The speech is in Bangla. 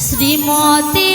শ্রীমতী